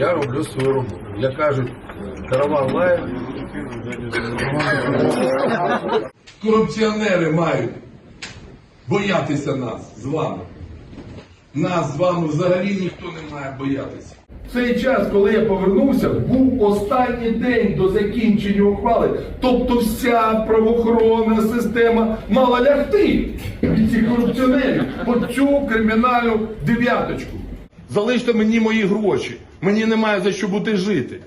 Я роблю свою роботу. Як кажуть, караван лає. Корупціонери мають боятися нас з вами. Нас з вами взагалі ніхто не має боятися. В цей час, коли я повернувся, був останній день до закінчення ухвали. Тобто вся правоохоронна система мала лягти від цих корупціонерів по цю кримінальну дев'яточку. Залиште мені мої гроші. Мені немає за що бути жити.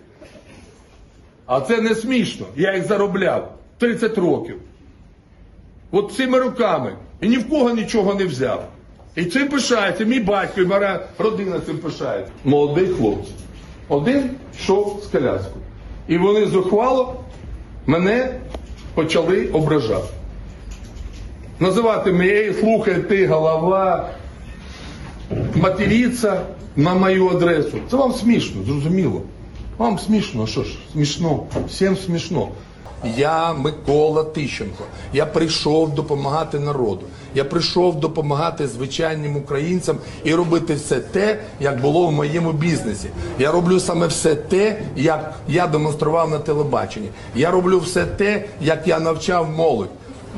А це не смішно. Я їх заробляв 30 років. От цими руками. І ні в кого нічого не взяв. І цим пишається, мій батько і моя родина цим пишається. Молодий хлопець. Один йшов з коляскою. І вони зухвало мене почали ображати. Називати мене, «Ей, слухай, ти голова, матеріться на мою адресу. Це вам смішно, зрозуміло. Вам смішно, що ж, смішно, всім смішно. Я Микола Тищенко. Я прийшов допомагати народу. Я прийшов допомагати звичайним українцям і робити все те, як було в моєму бізнесі. Я роблю саме все те, як я демонстрував на телебаченні. Я роблю все те, як я навчав молодь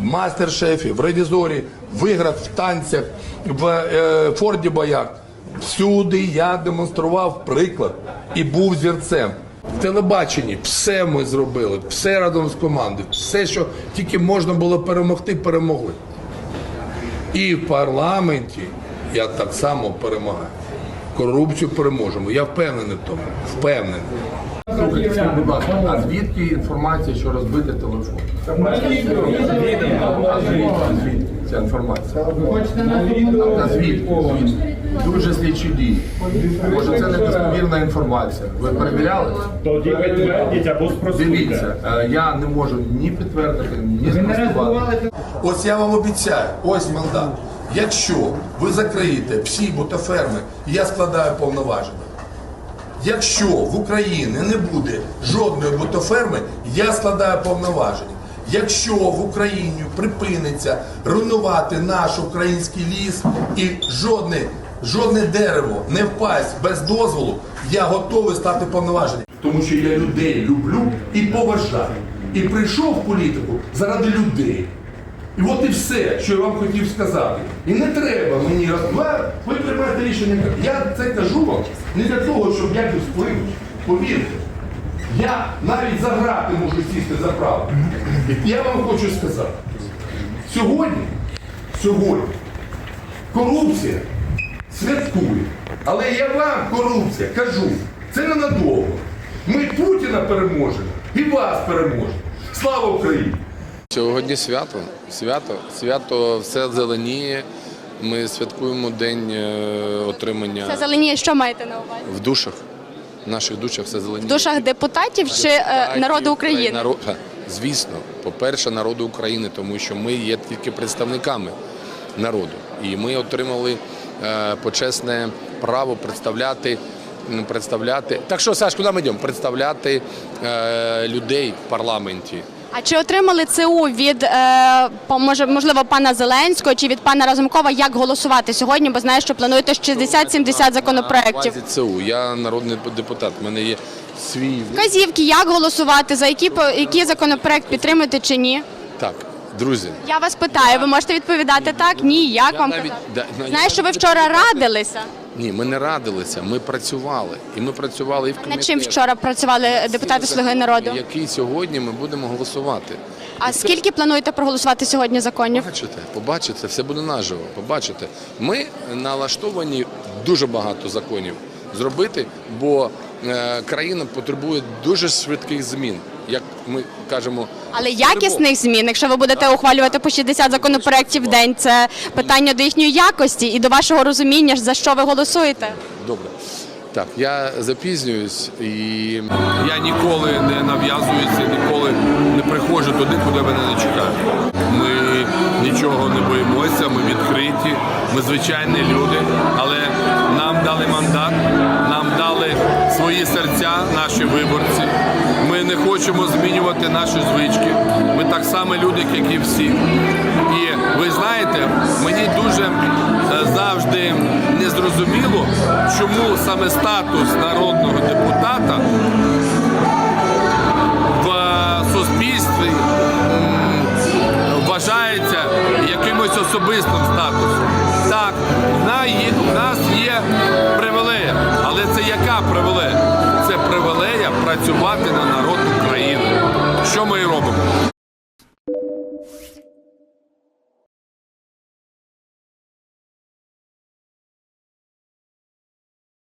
в мастер-шефі, в ревізорі, в іграх, в танцях, в е, Форді Боярд. Всюди я демонстрував приклад і був зірцем. В телебаченні все ми зробили, все разом з командою, все, що тільки можна було перемогти, перемогли. І в парламенті я так само перемагаю. Корупцію переможемо. Я впевнений в тому. Впевнений. Слухайте, будь ласка, а звідки інформація, що розбити телефон? А звідки ця інформація? А звідки? Звідки? Дуже слідчі дії. Може, це не достовірна інформація. Ви перевіряли? Тоді підтвердіть або спростуйте. Дивіться, е, я не можу ні підтвердити, ні спростувати. Ось я вам обіцяю, ось мандат. Якщо ви закриєте всі ботаферми, я складаю повноваження. Якщо в Україні не буде жодної ботоферми, я складаю повноваження. Якщо в Україні припиниться руйнувати наш український ліс і жодне, жодне дерево не впасть без дозволу, я готовий стати повноваженням. Тому що я людей люблю і поважаю. І прийшов в політику заради людей. І от і все, що я вам хотів сказати. І не треба мені розмовляти, ви приймаєте рішення. Я це кажу вам не для того, щоб якось вплинути. Повірте. Я навіть за грати можу сісти за право. І я вам хочу сказати. Сьогодні, сьогодні корупція святкує. Але я вам, корупція, кажу, це ненадовго. Ми Путіна переможемо і вас переможемо. Слава Україні! Сьогодні свято. Свято, свято все зеленіє. Ми святкуємо день е, отримання Це зеленіє, що маєте на увазі? в душах. В наших душах все зеленіє. В душах депутатів чи е, народу України? Наро- Звісно, по-перше, народу України, тому що ми є тільки представниками народу. І ми отримали е, почесне право представляти. Представляти так що Саш, куди ми йдемо? Представляти е, людей в парламенті. А чи отримали ЦУ від е, може, можливо пана Зеленського чи від пана Разумкова, як голосувати сьогодні? Бо знаю, що плануєте 60-70 законопроєктів. На базі ЦУ. Я народний депутат. У мене є свій Вказівки, як голосувати, за які який законопроект підтримати чи ні? так, друзі. Я вас питаю, ви можете відповідати так? Ні, як Я вам навіть- казати? да, Знаю, що ви вчора радилися. Ні, ми не радилися, ми працювали. І ми працювали і в комітеті. Над чим вчора працювали депутати Слуги народу? Який сьогодні ми будемо голосувати. А скільки плануєте проголосувати сьогодні законів? Побачите, побачите, все буде наживо. Побачите. Ми налаштовані дуже багато законів зробити, бо країна потребує дуже швидких змін. Як ми кажемо, Але якісних змін, якщо ви будете ухвалювати по 60 законопроєктів в день, це питання до їхньої якості і до вашого розуміння, за що ви голосуєте. Добре. Так, я запізнююсь і я ніколи не нав'язуюся, ніколи не приходжу туди, куди мене не чекають. Ми нічого не боїмося, ми відкриті, ми звичайні люди, але нам дали мандат, свої серця, наші виборці. Ми не хочемо змінювати наші звички. Ми так само люди, як і всі. І ви знаєте, мені дуже е, завжди незрозуміло, чому саме статус народного депутата в суспільстві вважається якимось особистим статусом. Так, в нас є привілея? Це привілея працювати на народ України.